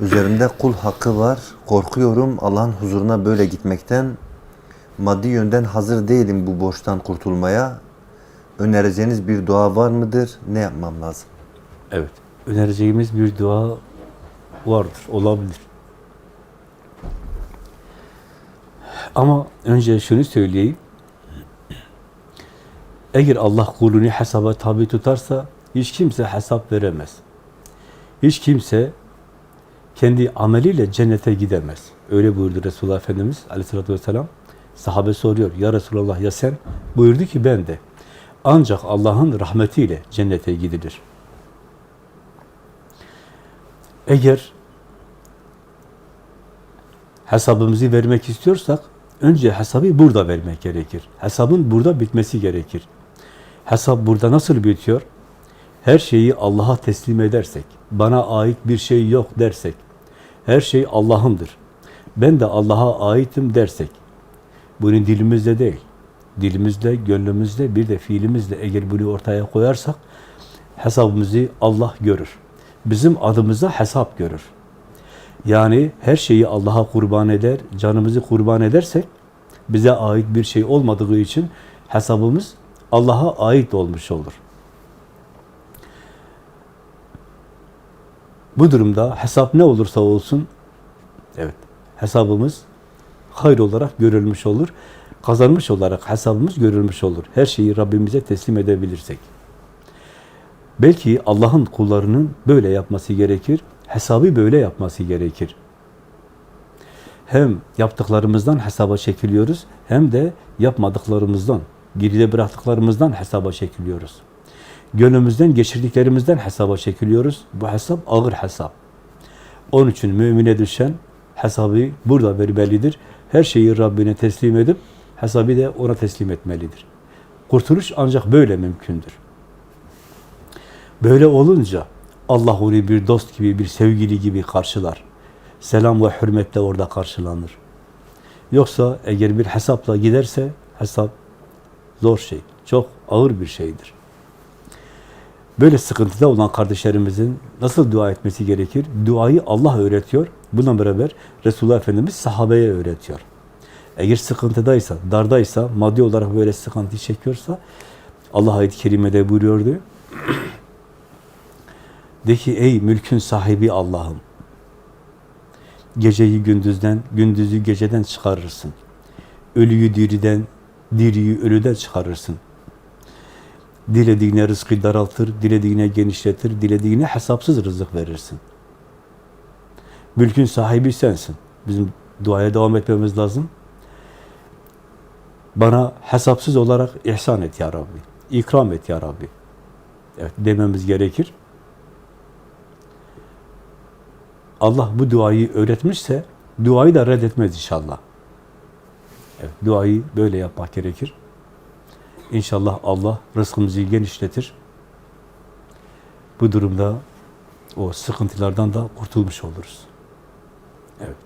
Üzerimde kul hakkı var. Korkuyorum Allah'ın huzuruna böyle gitmekten. Maddi yönden hazır değilim bu borçtan kurtulmaya. Önereceğiniz bir dua var mıdır? Ne yapmam lazım? Evet. Önereceğimiz bir dua vardır, olabilir. Ama önce şunu söyleyeyim. Eğer Allah kulunu hesaba tabi tutarsa hiç kimse hesap veremez. Hiç kimse kendi ameliyle cennete gidemez. Öyle buyurdu Resulullah Efendimiz aleyhissalatü vesselam. Sahabe soruyor, ya Resulallah ya sen? Buyurdu ki ben de. Ancak Allah'ın rahmetiyle cennete gidilir. Eğer hesabımızı vermek istiyorsak, önce hesabı burada vermek gerekir. Hesabın burada bitmesi gerekir. Hesap burada nasıl bitiyor? Her şeyi Allah'a teslim edersek, bana ait bir şey yok dersek, her şey Allah'ındır. Ben de Allah'a aitim dersek, bunu dilimizde değil, dilimizde, gönlümüzde, bir de fiilimizle eğer bunu ortaya koyarsak, hesabımızı Allah görür. Bizim adımıza hesap görür. Yani her şeyi Allah'a kurban eder, canımızı kurban edersek, bize ait bir şey olmadığı için hesabımız Allah'a ait olmuş olur. Bu durumda hesap ne olursa olsun, evet, hesabımız hayır olarak görülmüş olur. Kazanmış olarak hesabımız görülmüş olur. Her şeyi Rabbimize teslim edebilirsek. Belki Allah'ın kullarının böyle yapması gerekir. Hesabı böyle yapması gerekir. Hem yaptıklarımızdan hesaba çekiliyoruz, hem de yapmadıklarımızdan, geride bıraktıklarımızdan hesaba çekiliyoruz. Gönlümüzden geçirdiklerimizden hesaba çekiliyoruz. Bu hesap ağır hesap. Onun için mümine düşen hesabı burada vermelidir. Her şeyi Rabbine teslim edip hesabı da ona teslim etmelidir. Kurtuluş ancak böyle mümkündür. Böyle olunca Allah onu bir dost gibi, bir sevgili gibi karşılar. Selam ve hürmetle orada karşılanır. Yoksa eğer bir hesapla giderse hesap zor şey, çok ağır bir şeydir. Böyle sıkıntıda olan kardeşlerimizin nasıl dua etmesi gerekir? Duayı Allah öğretiyor. Buna beraber Resulullah Efendimiz sahabeye öğretiyor. Eğer sıkıntıdaysa, dardaysa, maddi olarak böyle sıkıntı çekiyorsa Allah ayet-i kerimede buyuruyordu. De ki ey mülkün sahibi Allah'ım geceyi gündüzden, gündüzü geceden çıkarırsın. Ölüyü diriden, diriyi ölüden çıkarırsın. Dilediğine rızkı daraltır, dilediğine genişletir, dilediğine hesapsız rızık verirsin. Mülkün sahibi sensin. Bizim duaya devam etmemiz lazım. Bana hesapsız olarak ihsan et ya Rabbi. İkram et ya Rabbi. Evet dememiz gerekir. Allah bu duayı öğretmişse duayı da reddetmez inşallah. Evet, duayı böyle yapmak gerekir. İnşallah Allah rızkımızı genişletir. Bu durumda o sıkıntılardan da kurtulmuş oluruz. Evet.